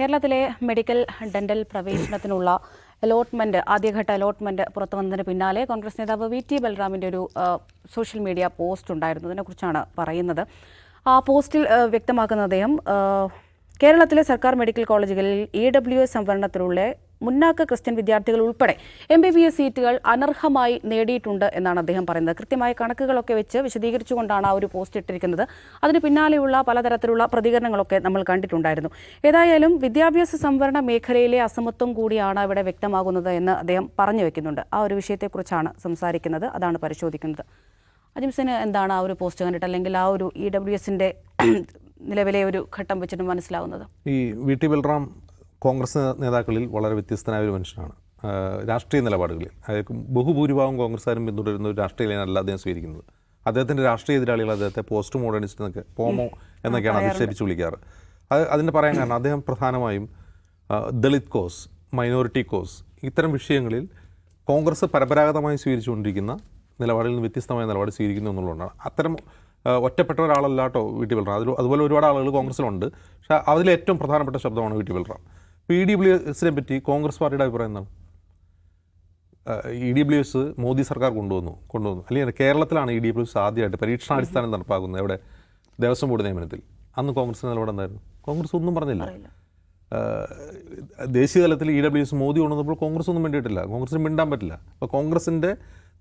കേരളത്തിലെ medical dental പ്രവേശനത്തിനുള്ള allotment ആദ്യഘട്ട അലോട്ട്മെന്റ് പുറത്തു വന്നതിന് പിന്നാലെ കോൺഗ്രസ് നേതാവ് വി ടി ബൽറാമിന്റെ ഒരു സോഷ്യൽ മീഡിയ പോസ്റ്റ് ഉണ്ടായിരുന്നു. അതിനെക്കുറിച്ചാണ് പറയുന്നത്. ആ പോസ്റ്റിൽ വ്യക്തമാക്കുന്ന അദ്ദേഹം കേരളത്തിലെ സർക്കാർ മെഡിക്കൽ കോളേജുകളിൽ ഇ ഡബ്ല്യു എസ് സംവരണത്തിലുള്ള മുന്നാക്ക ക്രിസ്ത്യൻ വിദ്യാർത്ഥികൾ ഉൾപ്പെടെ എം ബി ബി എസ് സീറ്റുകൾ അനർഹമായി നേടിയിട്ടുണ്ട് എന്നാണ് അദ്ദേഹം പറയുന്നത്. കൃത്യമായ കണക്കുകളൊക്കെ വെച്ച് വിശദീകരിച്ചുകൊണ്ടാണ് ആ ഒരു പോസ്റ്റ് ഇട്ടിരിക്കുന്നത്. അതിന് പിന്നാലെയുള്ള പലതരത്തിലുള്ള പ്രതികരണങ്ങളൊക്കെ നമ്മൾ കണ്ടിട്ടുണ്ടായിരുന്നു. ഏതായാലും വിദ്യാഭ്യാസ സംവരണ മേഖലയിലെ അസമത്വം കൂടിയാണ് ഇവിടെ വ്യക്തമാകുന്നത് എന്ന് അദ്ദേഹം പറഞ്ഞു വെക്കുന്നുണ്ട്. ആ ഒരു വിഷയത്തെക്കുറിച്ചാണ് സംസാരിക്കുന്നത്. അതാണ് പരിശോധിക്കുന്നത്. അജിംസിന് എന്താണ് ആ ഒരു പോസ്റ്റ് കണ്ടിട്ട് അല്ലെങ്കിൽ ആ ഒരു ഇ ഡബ്ല്യു എസിന്റെ നിലവിലെ ഒരു ഘട്ടം വെച്ചിട്ട് മനസ്സിലാവുന്നത്? ഈ വി ടി ബൽറാം കോൺഗ്രസ് നേതാക്കളിൽ വളരെ വ്യത്യസ്തനായ ഒരു മനുഷ്യനാണ്. രാഷ്ട്രീയ നിലപാടുകളിൽ. അതായത് ബഹുഭൂരിഭാഗം കോൺഗ്രസ്സുകാരും പിന്തുടരുന്ന ഒരു രാഷ്ട്രീയ ലൈനല്ല അദ്ദേഹം സ്വീകരിക്കുന്നത്. അദ്ദേഹത്തിന്റെ രാഷ്ട്രീയ എതിരാളികൾ അദ്ദേഹത്തെ പോസ്റ്റ് മോഡേണിസ്റ്റ് എന്നൊക്കെ പോമോ എന്നൊക്കെയാണ് അധിക്ഷേപിച്ച് വിളിക്കാറ്. അത് അതിന്റെ പറയാൻ കാരണം അദ്ദേഹം പ്രധാനമായും ദളിത് കോസ് മൈനോറിറ്റി കോസ് ഇത്തരം വിഷയങ്ങളിൽ കോൺഗ്രസ് പരമ്പരാഗതമായി സ്വീകരിച്ചുകൊണ്ടിരിക്കുന്ന നിലപാടിൽ നിന്ന് വ്യത്യസ്തമായ നിലപാട് സ്വീകരിക്കുന്നു എന്നുള്ളതാണ് അത്തരം ഒറ്റപ്പെട്ട ഒരാളല്ല കേട്ടോ വി ടി ബൽറാം അതിൽ അതുപോലെ ഒരുപാട് ആളുകൾ കോൺഗ്രസ്സിലുണ്ട്. പക്ഷേ അതിൽ ഏറ്റവും പ്രധാനപ്പെട്ട ശബ്ദമാണ് V T Balram D W എസിനെ പറ്റി കോൺഗ്രസ് പാർട്ടിയുടെ അഭിപ്രായം എന്താണ്? E D W S Modi സർക്കാർ കൊണ്ടുവന്നു കൊണ്ടുവന്നു. അല്ലെങ്കിൽ കേരളത്തിലാണ് ഇ ഡി ഡബ്ല്യു എസ് ആദ്യമായിട്ട് പരീക്ഷണാടിസ്ഥാനം നടപ്പാക്കുന്നത് എവിടെ? ദേവസ്വം ബോർഡ് നിയമനത്തിൽ. അന്ന് കോൺഗ്രസ് നിലപാട് എന്തായിരുന്നു? കോൺഗ്രസ് ഒന്നും പറഞ്ഞില്ല. ദേശീയ തലത്തിൽ ഇ ഡബ്ല്യു എസ് മോദി കൊണ്ടുവന്നപ്പോൾ കോൺഗ്രസ് ഒന്നും വേണ്ടിയിട്ടില്ല കോൺഗ്രസിന് മിണ്ടാൻ പറ്റില്ല. അപ്പോൾ കോൺഗ്രസിന്റെ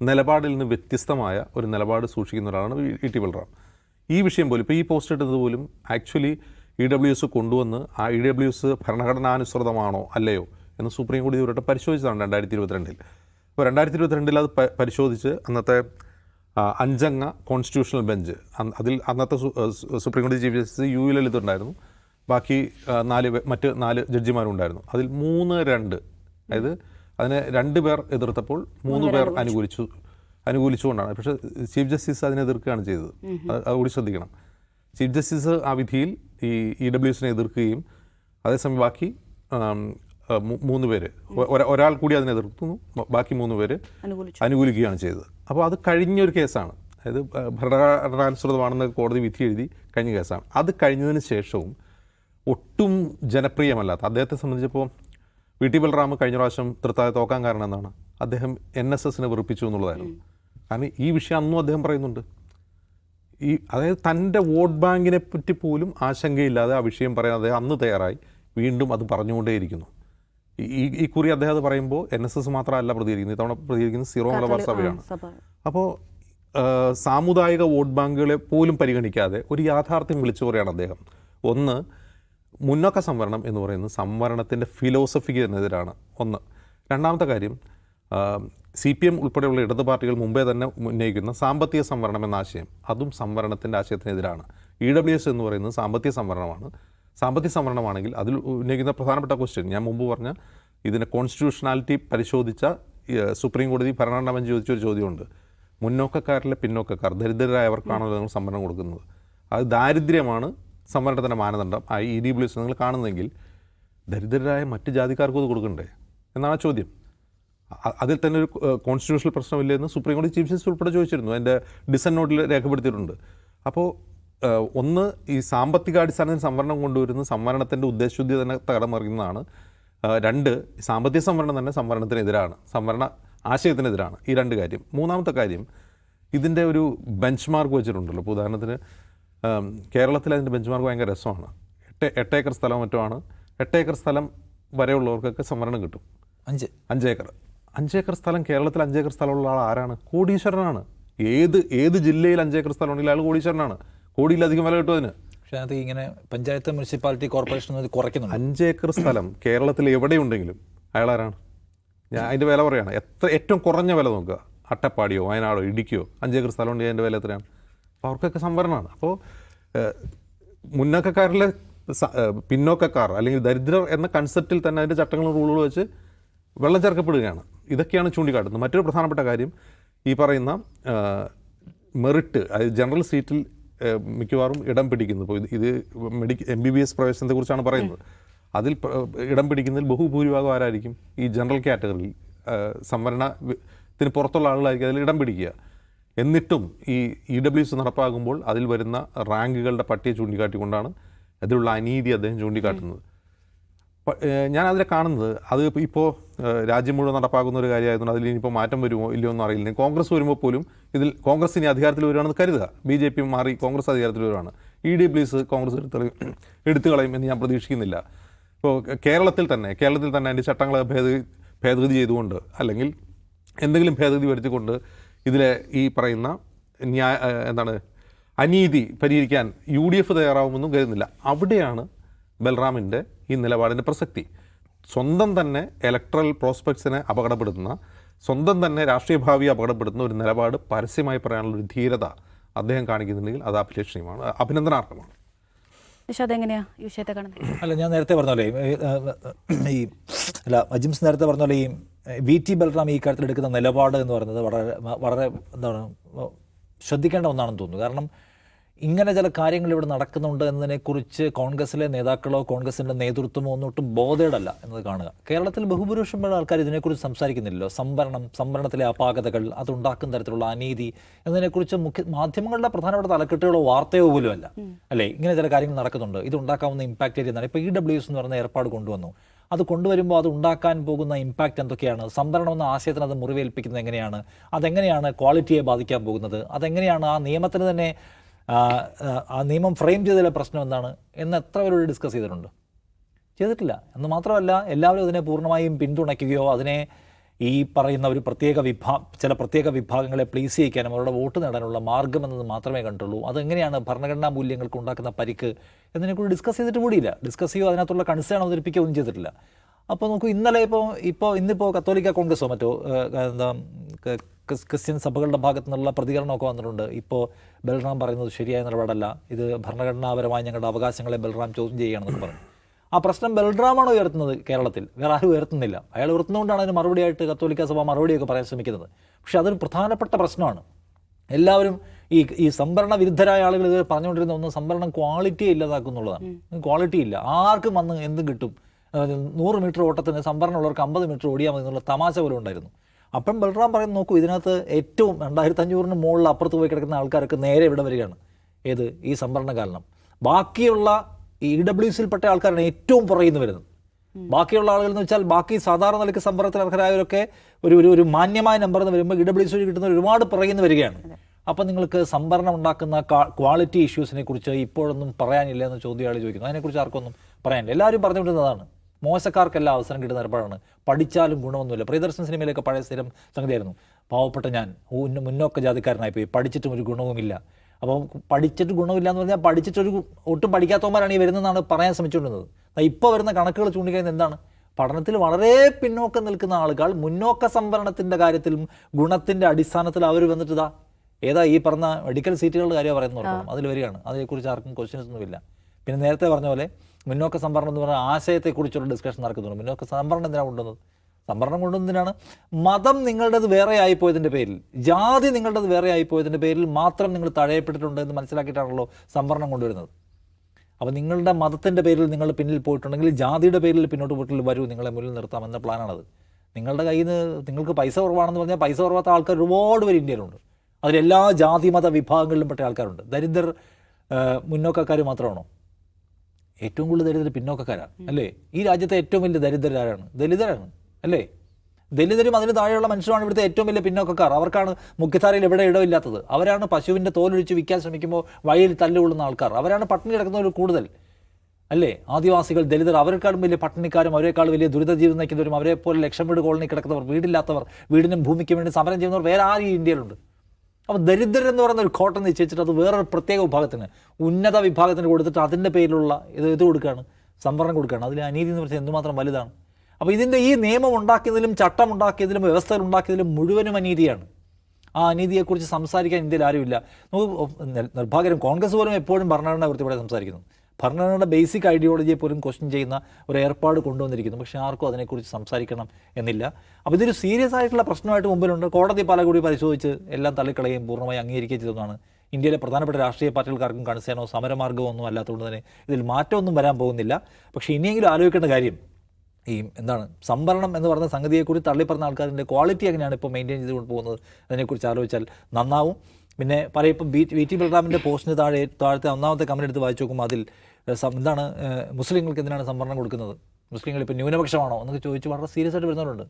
നിലപാടിൽ നിന്ന് വ്യത്യസ്തമായ ഒരു നിലപാട് സൂക്ഷിക്കുന്ന ഒരാളാണ് ഇ ടി ബൽറാം. ഈ വിഷയം പോലും ഇപ്പോൾ ഈ പോസ്റ്റ് ഇട്ടത് പോലും ആക്ച്വലി ഇ ഡബ്ല്യു എസ് കൊണ്ടുവന്ന് ആ ഇ ഡബ്ല്യു എസ് ഭരണഘടനാനുസൃതമാണോ അല്ലയോ എന്ന് സുപ്രീം കോടതി ഒരു വട്ടം പരിശോധിച്ചതാണ് രണ്ടായിരത്തി ഇരുപത്തിരണ്ടിൽ അപ്പോൾ രണ്ടായിരത്തി ഇരുപത്തിരണ്ടിൽ അത് പരിശോധിച്ച് അന്നത്തെ അഞ്ചംഗ കോൺസ്റ്റിറ്റ്യൂഷണൽ ബെഞ്ച് അതിൽ അന്നത്തെ സുപ്രീം കോടതി ചീഫ് ജസ്റ്റിസ് യു ലളിത് ഉണ്ടായിരുന്നു. ബാക്കി നാല് മറ്റ് നാല് ജഡ്ജിമാരും ഉണ്ടായിരുന്നു. അതിൽ മൂന്ന് രണ്ട് അതായത് അതിനെ രണ്ട് പേർ എതിർത്തപ്പോൾ മൂന്ന് പേർ അനുകൂലിച്ചു. അനുകൂലിച്ചുകൊണ്ടാണ്. പക്ഷേ ചീഫ് ജസ്റ്റിസ് അതിനെ എതിർക്കുകയാണ് ചെയ്തത്. അത് കൂടി ശ്രദ്ധിക്കണം. ചീഫ് ജസ്റ്റിസ് ആ വിധിയിൽ ഈ ഇ ഡബ്ല്യു എസിനെ എതിർക്കുകയും അതേസമയം ബാക്കി മൂന്ന് പേര് ഒരാൾ കൂടി അതിനെ എതിർക്കുന്നു ബാക്കി മൂന്ന് പേര് അനുകൂലിക്കുകയാണ് ചെയ്തത്. അപ്പോൾ അത് കഴിഞ്ഞൊരു കേസാണ്. അതായത് ഭരണഘടനാനുസൃതമാണെന്ന് കോടതി വിധി എഴുതി കഴിഞ്ഞ കേസാണ്. അത് കഴിഞ്ഞതിന് ശേഷവും ഒട്ടും ജനപ്രിയമല്ലാത്ത അദ്ദേഹത്തെ സംബന്ധിച്ചപ്പോൾ വി ടി ബൽറാം കഴിഞ്ഞ പ്രാവശ്യം തൃത്താതെ തോക്കാൻ കാരണം എന്താണ് അദ്ദേഹം എൻ എസ് എസിനെ വെറുപ്പിച്ചു എന്നുള്ളതായിരുന്നു. കാരണം ഈ വിഷയം അന്നും അദ്ദേഹം പറയുന്നുണ്ട്. ഈ അതായത് തന്റെ വോട്ട് ബാങ്കിനെ പറ്റി പോലും ആശങ്കയില്ലാതെ ആ വിഷയം പറയാൻ അദ്ദേഹം അന്ന് തയ്യാറായി. വീണ്ടും അത് പറഞ്ഞുകൊണ്ടേയിരിക്കുന്നു. ഈ- ഈ കുറി അദ്ദേഹം അത് പറയുമ്പോൾ എൻ എസ് എസ് മാത്രമല്ല പ്രതികരിക്കുന്നത്. ഇത്തവണ പ്രതികരിക്കുന്നത് സീറോ മലബാർ സഭയാണ്. അപ്പോൾ സാമുദായിക വോട്ട് ബാങ്കുകളെ പോലും പരിഗണിക്കാതെ ഒരു യാഥാർത്ഥ്യം വിളിച്ചു പറയുകയാണ് അദ്ദേഹം. ഒന്ന് മുന്നോക്ക സംവരണം എന്ന് പറയുന്നത് സംവരണത്തിന്റെ ഫിലോസഫിക്ക് എതിരാണ് ഒന്ന് രണ്ടാമത്തെ കാര്യം സി പി എം ഉൾപ്പെടെയുള്ള ഇടതുപാർട്ടികൾ മുമ്പേ തന്നെ ഉന്നയിക്കുന്ന സാമ്പത്തിക സംവരണം എന്ന ആശയം അതും സംവരണത്തിന്റെ ആശയത്തിനെതിരാണ്. ഇ ഡബ്ല്യു എസ് എന്ന് പറയുന്നത് സാമ്പത്തിക സംവരണമാണ്. സാമ്പത്തിക സംവരണമാണെങ്കിൽ അതിൽ ഉന്നയിക്കുന്ന പ്രധാനപ്പെട്ട ക്വസ്റ്റ്യൻ ഞാൻ മുമ്പ് പറഞ്ഞ ഇതിന്റെ കോൺസ്റ്റിറ്റ്യൂഷണാലിറ്റി പരിശോധിച്ച സുപ്രീം കോടതി ഭരണഘടനാ ബെഞ്ച് ചോദിച്ചൊരു ചോദ്യമുണ്ട്. മുന്നോക്കക്കാരിലെ പിന്നോക്കക്കാർ ദരിദ്രരായവർക്കാണല്ലോ നിങ്ങൾ സംവരണം കൊടുക്കുന്നത്? അത് ദാരിദ്ര്യമാണ് സംവരണത്തിന്റെ മാനദണ്ഡം. ആ ഇ ഡി ബ്ലിസ് നിങ്ങൾ കാണുന്നതെങ്കിൽ ദരിദ്രരായ മറ്റ് ജാതിക്കാർക്കും അത് കൊടുക്കണ്ടേ? എന്നാണ് ചോദ്യം. അതിൽ തന്നെ ഒരു കോൺസ്റ്റിറ്റ്യൂഷണൽ പ്രശ്നമില്ല എന്ന് സുപ്രീം കോടതി ചീഫ് ജസ്റ്റിസ് ഉൾപ്പെടെ ചോദിച്ചിരുന്നു. എന്റെ ഡിസൻ നോട്ടിൽ രേഖപ്പെടുത്തിയിട്ടുണ്ട്. അപ്പോൾ ഒന്ന് ഈ സാമ്പത്തിക അടിസ്ഥാനത്തിൽ സംവരണം കൊണ്ടുവരുന്ന സംവരണത്തിന്റെ ഉദ്ദേശശുദ്ധി തന്നെ തകടമറിയുന്നതാണ് മറിയുന്നതാണ് രണ്ട് സാമ്പത്തിക സംവരണം തന്നെ സംവരണത്തിനെതിരാണ്. സംവരണ ആശയത്തിനെതിരാണ്. ഈ രണ്ട് കാര്യം. മൂന്നാമത്തെ കാര്യം ഇതിന്റെ ഒരു ബെഞ്ച് മാർക്ക് വെച്ചിട്ടുണ്ടല്ലോ. ഇപ്പോൾ ഉദാഹരണത്തിന് കേരളത്തിൽ അതിന്റെ ബെഞ്ച് മാർക്ക് ഭയങ്കര രസമാണ്. എട്ട് എട്ട് ഏക്കർ സ്ഥലം മറ്റുമാണ്. ആണ് എട്ട് ഏക്കർ സ്ഥലം വരെയുള്ളവർക്കൊക്കെ സംവരണം കിട്ടും. അഞ്ച്. അഞ്ച് ഏക്കർ അഞ്ച് ഏക്കർ സ്ഥലം കേരളത്തിൽ അഞ്ചേക്കർ സ്ഥലമുള്ള ആൾ ആരാണ്? കോടീശ്വരനാണ്. ഏത് ഏത് ജില്ലയിൽ അഞ്ചേക്കർ സ്ഥലം ഉണ്ടെങ്കിൽ അയാൾ കോടീശ്വരനാണ്. കോടിയിലധികം വില കിട്ടും അതിന്. പക്ഷേ അത് ഇങ്ങനെ പഞ്ചായത്ത് മുനിസിപ്പാലിറ്റി കോർപ്പറേഷൻ കുറയ്ക്കുന്നു അഞ്ചേക്കർ സ്ഥലം കേരളത്തിൽ എവിടെയുണ്ടെങ്കിലും അയാൾ ആരാണ്? ഞാൻ അതിന്റെ വില പറയുകയാണ് എത്ര ഏറ്റവും കുറഞ്ഞ വില നോക്കുക. അട്ടപ്പാടിയോ വയനാടോ ഇടുക്കിയോ അഞ്ചേക്കർ സ്ഥലം ഉണ്ടെങ്കിൽ അതിന്റെ വില എത്രയാണ്? അപ്പോൾ അവർക്കൊക്കെ സംവരണമാണ്. അപ്പോൾ മുന്നക്കക്കാരിലെ മുന്നോക്കക്കാരിലെ പിന്നോക്കക്കാർ അല്ലെങ്കിൽ ദരിദ്രർ എന്ന കൺസെപ്റ്റിൽ തന്നെ അതിന്റെ ചട്ടങ്ങളും റൂളുകളും വെച്ച് വെള്ളം ചേർക്കപ്പെടുകയാണ്. ഇതൊക്കെയാണ് ചൂണ്ടിക്കാട്ടുന്നത്. മറ്റൊരു പ്രധാനപ്പെട്ട കാര്യം ഈ പറയുന്ന മെറിറ്റ് അതായത് ജനറൽ സീറ്റിൽ മിക്കവാറും ഇടം പിടിക്കുന്നു. ഇപ്പോൾ ഇത് മെഡി എം ബി ബി എസ് പ്രവേശനത്തെക്കുറിച്ചാണ് പറയുന്നത്. അതിൽ ഇടം പിടിക്കുന്നതിൽ ബഹുഭൂരിഭാഗം ആരായിരിക്കും? ഈ ജനറൽ കാറ്റഗറിയിൽ സംവരണത്തിന് പുറത്തുള്ള ആളുകളായിരിക്കും അതിൽ ഇടം പിടിക്കുക. എന്നിട്ടും ഈ ഇ ഡബ്ല്യു എസ് നടപ്പാകുമ്പോൾ അതിൽ വരുന്ന റാങ്കുകളുടെ പട്ടിക ചൂണ്ടിക്കാട്ടിക്കൊണ്ടാണ് അതിലുള്ള അനീതി അദ്ദേഹം ചൂണ്ടിക്കാട്ടുന്നത്. ഞാൻ അതിനെ കാണുന്നത് അത് ഇപ്പോൾ രാജ്യം മുഴുവൻ നടപ്പാക്കുന്ന ഒരു കാര്യമായതുകൊണ്ട് അതിൽ ഇനിയിപ്പോൾ മാറ്റം വരുമോ ഇല്ലയോ എന്ന് അറിയില്ല. കോൺഗ്രസ് വരുമ്പോൾ പോലും ഇതിൽ കോൺഗ്രസ് ഇനി അധികാരത്തിൽ വരുവാണെന്ന് കരുതുക. ബി ജെ പി മാറി കോൺഗ്രസ് അധികാരത്തിൽ വരുവാണ്. ഇ ഡി പ്ലീസ് കോൺഗ്രസ് എടുത്ത് എടുത്തു കളയും എന്ന് ഞാൻ പ്രതീക്ഷിക്കുന്നില്ല. ഇപ്പോൾ കേരളത്തിൽ തന്നെ കേരളത്തിൽ തന്നെ അതിന്റെ ചട്ടങ്ങളെ ഭേദഗതി ഭേദഗതി ചെയ്തുകൊണ്ട് അല്ലെങ്കിൽ എന്തെങ്കിലും ഭേദഗതി വരുത്തിക്കൊണ്ട് ഇതിലെ ഈ പറയുന്ന ന്യായ എന്താണ് അനീതി പരിഹരിക്കാൻ യു ഡി എഫ് തയ്യാറാവുമെന്നും കരുതുന്നില്ല. അവിടെയാണ് ബൽറാമിന്റെ ഈ നിലപാടിന്റെ പ്രസക്തി. സ്വന്തം തന്നെ ഇലക്ട്രൽ പ്രോസ്പെക്ട്സിനെ അപകടപ്പെടുത്തുന്ന സ്വന്തം തന്നെ രാഷ്ട്രീയ ഭാവിയെ അപകടപ്പെടുത്തുന്ന ഒരു നിലപാട് പരസ്യമായി പറയാനുള്ള ഒരു ധീരത അദ്ദേഹം കാണിക്കുന്നുണ്ടെങ്കിൽ അത് അഭിലഷണീയമാണ് അഭിനന്ദനാർഹമാണ്. ഈ വിഷയത്തെ കാണുന്നത്? അല്ല ഞാൻ നേരത്തെ പറഞ്ഞ പോലെ ഈ അല്ല അജിംസ് നേരത്തെ പറഞ്ഞ പോലെ ഈ വി ടി ബൽറാം ഈ കാര്യത്തിൽ എടുക്കുന്ന നിലപാട് എന്ന് പറയുന്നത് വളരെ വളരെ എന്താണ് ശ്രദ്ധിക്കേണ്ട ഒന്നാണെന്ന് തോന്നുന്നു. കാരണം ഇങ്ങനെ ചില കാര്യങ്ങൾ ഇവിടെ നടക്കുന്നുണ്ട് എന്നതിനെക്കുറിച്ച് കോൺഗ്രസിലെ നേതാക്കളോ കോൺഗ്രസിന്റെ നേതൃത്വമോ ഒന്നും ഒട്ടും ബോധേഡല്ല എന്നത് കാണുക. കേരളത്തിൽ ബഹുഭൂരിപക്ഷം പേർ ആൾക്കാർ ഇതിനെക്കുറിച്ച് സംസാരിക്കുന്നില്ലല്ലോ. സംവരണം സംവരണത്തിലെ അപാകതകൾ അതുണ്ടാക്കുന്ന തരത്തിലുള്ള അനീതി എന്നതിനെക്കുറിച്ച് മുഖ്യ മാധ്യമങ്ങളുടെ പ്രധാനപ്പെട്ട തലക്കെട്ടുകളോ വാർത്തയോ പോലും അല്ല. അല്ലേ? ഇങ്ങനെ ചില കാര്യങ്ങൾ നടക്കുന്നുണ്ട്. ഇത് ഉണ്ടാക്കാവുന്ന ഇമ്പാക്റ്റ് ഏരിയ ഇപ്പോൾ ഇ ഡബ്ല്യു എസ് എന്ന് പറയുന്ന ഏർപ്പാട് കൊണ്ടുവന്നു. അത് കൊണ്ടുവരുമ്പോൾ അത് ഉണ്ടാക്കാൻ പോകുന്ന ഇമ്പാക്റ്റ് എന്തൊക്കെയാണ്? സംവരണം എന്ന ആശയത്തിന് അത് മുറിവേൽപ്പിക്കുന്നത് എങ്ങനെയാണ്? അതെങ്ങനെയാണ് ക്വാളിറ്റിയെ ബാധിക്കാൻ പോകുന്നത്? അതെങ്ങനെയാണ് ആ നിയമത്തിന് തന്നെ ആ, നിയമം ഫ്രെയിം ചെയ്തതിലെ പ്രശ്നം എന്താണ് എന്ന് എത്ര പേരോട് ഡിസ്കസ് ചെയ്തിട്ടുണ്ട്? ചെയ്തിട്ടില്ല. എന്ന് മാത്രമല്ല എല്ലാവരും അതിനെ പൂർണമായും പിന്തുണയ്ക്കുകയോ അതിനെ ഈ പറയുന്ന ഒരു പ്രത്യേക വിഭാ ചില പ്രത്യേക വിഭാഗങ്ങളെ പ്ലീസ് ചെയ്യിക്കാനും അവരുടെ വോട്ട് നേടാനുള്ള മാർഗം എന്നത് മാത്രമേ കണ്ടുള്ളൂ. അതെങ്ങനെയാണ് ഭരണഘടനാ മൂല്യങ്ങൾക്ക് ഉണ്ടാക്കുന്ന പരിക്ക് എന്നതിനെക്കുറിച്ച് ഡിസ്കസ് ചെയ്തിട്ട് കൂടിയില്ല. ഡിസ്കസ് ചെയ്യുകയോ അതിനകത്തുള്ള കൺസേൺ അവതരിപ്പിക്കുകയോ ഒന്നും ചെയ്തിട്ടില്ല. അപ്പോൾ നമുക്ക് ഇന്നലെ ഇപ്പോൾ ഇപ്പോൾ ഇന്നിപ്പോൾ കത്തോലിക്ക കോൺഗ്രസോ മറ്റോ എന്താ ക്രിസ്ത്യൻ സഭകളുടെ ഭാഗത്തു നിന്നുള്ള പ്രതികരണമൊക്കെ വന്നിട്ടുണ്ട്. ഇപ്പോൾ ബൽറാം പറയുന്നത് ശരിയായ നിലപാടല്ല. ഇത് ഭരണഘടനാപരമായ ഞങ്ങളുടെ അവകാശങ്ങളെ ബൽറാം ചോദ്യം ചെയ്യുകയാണെന്നൊക്കെ പറഞ്ഞു. ആ പ്രശ്നം ബൽറാമാണ് ഉയർത്തുന്നത് കേരളത്തിൽ. വേറെ ആരും ഉയർത്തുന്നില്ല. അയാൾ ഉയർത്തുന്നതുകൊണ്ടാണ് അതിന് മറുപടിയായിട്ട് കത്തോലിക്ക സഭ മറുപടിയൊക്കെ പറയാൻ ശ്രമിക്കുന്നത്. പക്ഷേ അതൊരു പ്രധാനപ്പെട്ട പ്രശ്നമാണ്. എല്ലാവരും ഈ ഈ സംവരണ വിരുദ്ധരായ ആളുകൾ ഇത് പറഞ്ഞുകൊണ്ടിരുന്ന ഒന്ന് സംവരണം ക്വാളിറ്റി ഇല്ലാതാക്കുന്നുള്ളതാണ്. ക്വാളിറ്റി ഇല്ല. ആർക്കും വന്ന് എന്തും കിട്ടും. നൂറ് മീറ്റർ ഓട്ടത്തിന് സംവരണമുള്ളവർക്ക് അമ്പത് മീറ്റർ ഓടിയാൽ മതി എന്നുള്ള തമാശ പോലും ഉണ്ടായിരുന്നു. അപ്പം ബൽറാം പറയുന്നത് നോക്കൂ ഇതിനകത്ത് ഏറ്റവും രണ്ടായിരത്തി അഞ്ഞൂറിന് മുകളിൽ അപ്പുറത്ത് പോയി കിടക്കുന്ന ആൾക്കാർക്ക് നേരെ ഇവിടെ വരികയാണ്. ഏത്? ഈ സംവരണ കാരണം ബാക്കിയുള്ള ഈ ഇ ഡബ്ല്യു സിയിൽപ്പെട്ട ആൾക്കാരാണ് ഏറ്റവും പുറയുന്നു വരുന്നത്. ബാക്കിയുള്ള ആളുകൾ എന്ന് വെച്ചാൽ ബാക്കി സാധാരണ നിലയ്ക്ക് സംഭരണത്തിന് അർഹരായവരൊക്കെ ഒരു ഒരു ഒരു മാന്യമായ നമ്പർ എന്ന് വരുമ്പോൾ ഇ ഡബ്ല്യു സി കിട്ടുന്ന ഒരുപാട് പുറയുന്നു വരികയാണ്. അപ്പം നിങ്ങൾക്ക് സംവരണം ഉണ്ടാക്കുന്ന ക്വാളിറ്റി ഇഷ്യൂസിനെ കുറിച്ച് ഇപ്പോഴൊന്നും പറയാനില്ല എന്ന് ചോദ്യം ആൾ ചോദിക്കുന്നു. അതിനെക്കുറിച്ച് ആർക്കൊന്നും പറയാനില്ല. എല്ലാവരും പറഞ്ഞുകൊണ്ടിരുന്നതാണ്. മോശക്കാർക്കെല്ലാം അവസരം കിട്ടുന്ന ഏർപ്പാടാണ് പഠിച്ചാലും ഗുണമൊന്നുമില്ല. പ്രിയദർശൻ സിനിമയിലൊക്കെ പഴയ സ്ഥിരം സംഗതിയായിരുന്നു. പാവപ്പെട്ട ഞാൻ മുന്നോക്ക ജാതിക്കാരനായി പോയി. പഠിച്ചിട്ടും ഒരു ഗുണവുമില്ല. അപ്പം പഠിച്ചിട്ട് ഗുണമില്ല എന്ന് പറഞ്ഞാൽ പഠിച്ചിട്ടൊരു ഒട്ടും പഠിക്കാത്തവന്മാരാണ് ഈ വരുന്നതെന്നാണ് പറയാൻ ശ്രമിച്ചുകൊണ്ടിരുന്നത്. ഇപ്പോൾ വരുന്ന കണക്കുകൾ ചൂണ്ടിക്കഴിഞ്ഞാൽ എന്താണ്? പഠനത്തിൽ വളരെ പിന്നോക്കം നിൽക്കുന്ന ആളുകൾ മുന്നോക്ക സംവരണത്തിന്റെ കാര്യത്തിലും ഗുണത്തിന്റെ അടിസ്ഥാനത്തിൽ അവർ വന്നിട്ട് ഇതാ ഏതാ ഈ പറഞ്ഞ മെഡിക്കൽ സീറ്റുകളുടെ കാര്യം പറയുന്നത് അതിൽ വരികയാണ്. അതിനെക്കുറിച്ച് ആർക്കും ക്വസ്റ്റ്യൻസ് ഒന്നുമില്ല. പിന്നെ നേരത്തെ പറഞ്ഞ പോലെ മുന്നോക്ക സംവരണം എന്ന് പറഞ്ഞ ആശയത്തെക്കുറിച്ചുള്ള ഡിസ്കഷൻ നടക്കുന്നുണ്ട്. മുന്നോക്ക സംവരണം എന്തിനാണ് കൊണ്ടുവന്നത്? സംവരണം കൊണ്ടുവന്നതിനാണ് മതം നിങ്ങളുടേത് വേറെ ആയിപ്പോയതിന്റെ പേരിൽ ജാതി നിങ്ങളുടേത് വേറെ ആയിപ്പോയതിന്റെ പേരിൽ മാത്രം നിങ്ങൾ തഴയപ്പെട്ടിട്ടുണ്ട് എന്ന് മനസ്സിലാക്കിയിട്ടാണല്ലോ സംവരണം കൊണ്ടുവരുന്നത്. അപ്പോൾ നിങ്ങളുടെ മതത്തിന്റെ പേരിൽ നിങ്ങൾ പിന്നിൽ പോയിട്ടുണ്ടെങ്കിൽ ജാതിയുടെ പേരിൽ പിന്നോട്ട് പോയിട്ടില്ല വരൂ നിങ്ങളെ മുന്നിൽ നിർത്താമെന്ന പ്ലാനാണത്. നിങ്ങളുടെ കയ്യിൽ നിന്ന് നിങ്ങൾക്ക് പൈസ കുറവാണെന്ന് പറഞ്ഞാൽ പൈസ കുറവാത്ത ആൾക്കാർ ഒരുപാട് പേര് ഇന്ത്യയിലുണ്ട്. അതിലെല്ലാ ജാതി മത വിഭാഗങ്ങളിലും പെട്ട ആൾക്കാരുണ്ട്. ദരിദ്രർ മുന്നോക്കക്കാർ മാത്രമാണോ? ഏറ്റവും കൂടുതൽ ദരിദ്രർ പിന്നോക്കക്കാരാണ് അല്ലേ? ഈ രാജ്യത്തെ ഏറ്റവും വലിയ ദരിദ്രരാരാണ് ദലിതരാണ് അല്ലേ? ദലിതരും അതിന് താഴെയുള്ള മനുഷ്യരാണ് ഇവിടുത്തെ ഏറ്റവും വലിയ പിന്നോക്കക്കാർ. അവർക്കാണ് മുഖ്യധാരയിൽ എവിടെ ഇടമില്ലാത്തത് അവരാണ് പശുവിന്റെ തോലൊഴിച്ച് വിൽക്കാൻ ശ്രമിക്കുമ്പോൾ വഴിയിൽ തല്ലുകൊള്ളുന്ന ആൾക്കാർ. അവരാണ് പട്ടിണി കിടക്കുന്നവർ കൂടുതൽ അല്ലേ? ആദിവാസികൾ ദലിതർ അവരെക്കാളും വലിയ പട്ടിണിക്കാരും അവരെക്കാൾ വലിയ ദുരിത ജീവിതം നയിക്കുന്നവരും അവരെപ്പോലെ ലക്ഷം വീട് കോളനി കിടക്കുന്നവർ വീടില്ലാത്തവർ വീടിനും ഭൂമിക്കും വേണ്ടി സമരം ചെയ്യുന്നവർ വേറെ ആരും ഇന്ത്യയിലുണ്ട്. അപ്പോൾ ദരിദ്രർ എന്ന് പറയുന്ന ഒരു കോട്ടം നിശ്ചയിച്ചിട്ട് അത് വേറൊരു പ്രത്യേക വിഭാഗത്തിന് ഉന്നത വിഭാഗത്തിന് കൊടുത്തിട്ട് അതിന്റെ പേരിലുള്ള ഇത് ഇത് കൊടുക്കുകയാണ് സംവരണം കൊടുക്കുകയാണ്. അതിൽ അനീതി എന്ന് പറഞ്ഞാൽ എന്തുമാത്രം വലുതാണ്. അപ്പോൾ ഇതിന്റെ ഈ നിയമം ഉണ്ടാക്കിയതിലും ചട്ടം ഉണ്ടാക്കിയതിലും വ്യവസ്ഥകൾ ഉണ്ടാക്കിയതിലും മുഴുവനും അനീതിയാണ്. ആ അനീതിയെക്കുറിച്ച് സംസാരിക്കാൻ ഇന്ത്യയിൽ ആരുമില്ല. നമുക്ക് നിർ- നിർഭാഗ്യം കോൺഗ്രസ് പോലും എപ്പോഴും ഭരണഘടന വൃത്തിയോടെ സംസാരിക്കുന്നു. ഭരണഘടനയുടെ ബേസിക് ഐഡിയോളജിയെ പോലും ക്വസ്റ്റ്യൻ ചെയ്യുന്ന ഒരു ഏർപ്പാട് കൊണ്ടുവന്നിരിക്കുന്നു. പക്ഷേ ആർക്കും അതിനെക്കുറിച്ച് സംസാരിക്കണം എന്നില്ല. അപ്പോൾ ഇതൊരു സീരിയസ് ആയിട്ടുള്ള പ്രശ്നമായിട്ട് മുമ്പിലുണ്ട്. കോടതി പല കൂടി പരിശോധിച്ച് എല്ലാം തള്ളിക്കളയും പൂർണമായി അംഗീകരിക്കുകയും ചെയ്തതാണ്. ഇന്ത്യയിലെ പ്രധാനപ്പെട്ട രാഷ്ട്രീയ പാർട്ടികൾക്കാർക്കും കണസേനോ സമരമാർഗമോ ഒന്നും അല്ലാത്തതുകൊണ്ട് തന്നെ ഇതിൽ മാറ്റമൊന്നും വരാൻ പോകുന്നില്ല. പക്ഷേ ഇനിയെങ്കിലും ആലോചിക്കേണ്ട കാര്യം ഈ എന്താണ് സംവരണം എന്ന് പറയുന്ന സംഗതിയെക്കുറിച്ച് തള്ളിപ്പറഞ്ഞ ആൾക്കാരിന്റെ ക്വാളിറ്റി എങ്ങനെയാണ് ഇപ്പോൾ മെയിന്റെയിൻ ചെയ്തുകൊണ്ട് പോകുന്നത്? അതിനെക്കുറിച്ച് ആലോചിച്ചാൽ നന്നാവും. പിന്നെ പറയും ഇപ്പം ബി വി ടി ബൽറാമിന്റെ പോസ്റ്റിന് താഴെ താഴത്തെ ഒന്നാമത്തെ കമന്റ് എടുത്ത് വായിച്ചു നോക്കുമ്പോൾ അതിൽ എന്താണ് മുസ്ലിങ്ങൾക്ക് എന്തിനാണ് സംവരണം കൊടുക്കുന്നത്? മുസ്ലിങ്ങൾ ഇപ്പോൾ ന്യൂനപക്ഷമാണോ എന്നൊക്കെ ചോദിച്ച് വളരെ സീരിയസ് ആയിട്ട് വരുന്നവരുണ്ട്.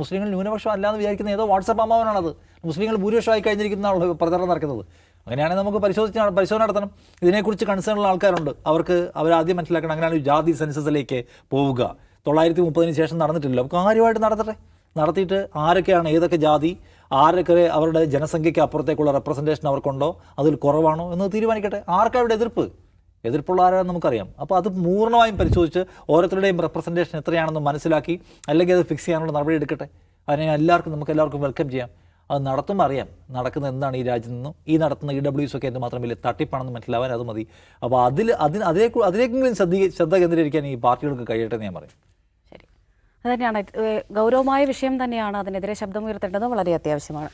മുസ്ലിങ്ങൾ ന്യൂനപക്ഷം അല്ലാന്ന് വിചാരിക്കുന്ന ഏതോ വാട്സപ്പ് അമ്മാവനാണത്. മുസ്ലിങ്ങൾ ഭൂരിപക്ഷമായി കഴിഞ്ഞിരിക്കുന്നതാണല്ലോ പ്രചരണം നടക്കുന്നത്. അങ്ങനെയാണെങ്കിൽ നമുക്ക് പരിശോധിച്ച് പരിശോധന നടത്തണം. ഇതിനെക്കുറിച്ച് കൺസേൺ ഉള്ള ആൾക്കാരുണ്ട്. അവർക്ക് അവരാദ്യം മനസ്സിലാക്കണം അങ്ങനെയാണ് ജാതി സെൻസസിലേക്ക് പോവുക. തൊള്ളായിരത്തി മുപ്പതിന് ശേഷം നടന്നിട്ടില്ല നമുക്ക് കാര്യമായിട്ട് നടത്തട്ടെ. നടത്തിയിട്ട് ആരൊക്കെയാണ് ഏതൊക്കെ ജാതി ആരൊക്കെ അവരുടെ ജനസംഖ്യയ്ക്ക് അപ്പുറത്തേക്കുള്ള റെപ്രസെന്റേഷൻ അവർക്കുണ്ടോ അതിൽ കുറവാണോ എന്ന് തീരുമാനിക്കട്ടെ. ആർക്കാണ് അവിടെ എതിർപ്പ്? എതിർപ്പുള്ള ആരാണെന്ന് നമുക്കറിയാം. അപ്പോൾ അത് പൂർണമായും പരിശോധിച്ച് ഓരോരുത്തരുടെയും റെപ്രസെന്റേഷൻ എത്രയാണെന്ന് മനസ്സിലാക്കി അല്ലെങ്കിൽ അത് ഫിക്സ് ചെയ്യാനുള്ള നടപടി എടുക്കട്ടെ. അതിനെ എല്ലാവർക്കും നമുക്ക് എല്ലാവർക്കും വെൽക്കം ചെയ്യാം. അത് നടത്തുമ്പോൾ അറിയാം. നടക്കുന്ന എന്താണ് ഈ രാജ്യത്ത് നിന്നും? ഈ നടത്തുന്ന ഇ ഡബ്ല്യൂസ് ഒക്കെ എന്തുമാത്രം വലിയ തട്ടിപ്പാണെന്ന് മനസ്സിലാവാൻ അത് മതി. അപ്പോൾ അതിൽ അതിന് അതിലേക്ക് അതിലേക്കെങ്കിലും ശ്രദ്ധ ശ്രദ്ധ കേന്ദ്രീകരിക്കാൻ ഈ പാർട്ടികൾക്ക് കഴിയട്ടെ എന്ന് ഞാൻ പറയും. ശരി അത് തന്നെയാണ് ഏഹ് ഗൗരവമായ വിഷയം തന്നെയാണ് അതിനെതിരെ ശബ്ദമുയർത്തേണ്ടത്. വളരെ അത്യാവശ്യമാണ്.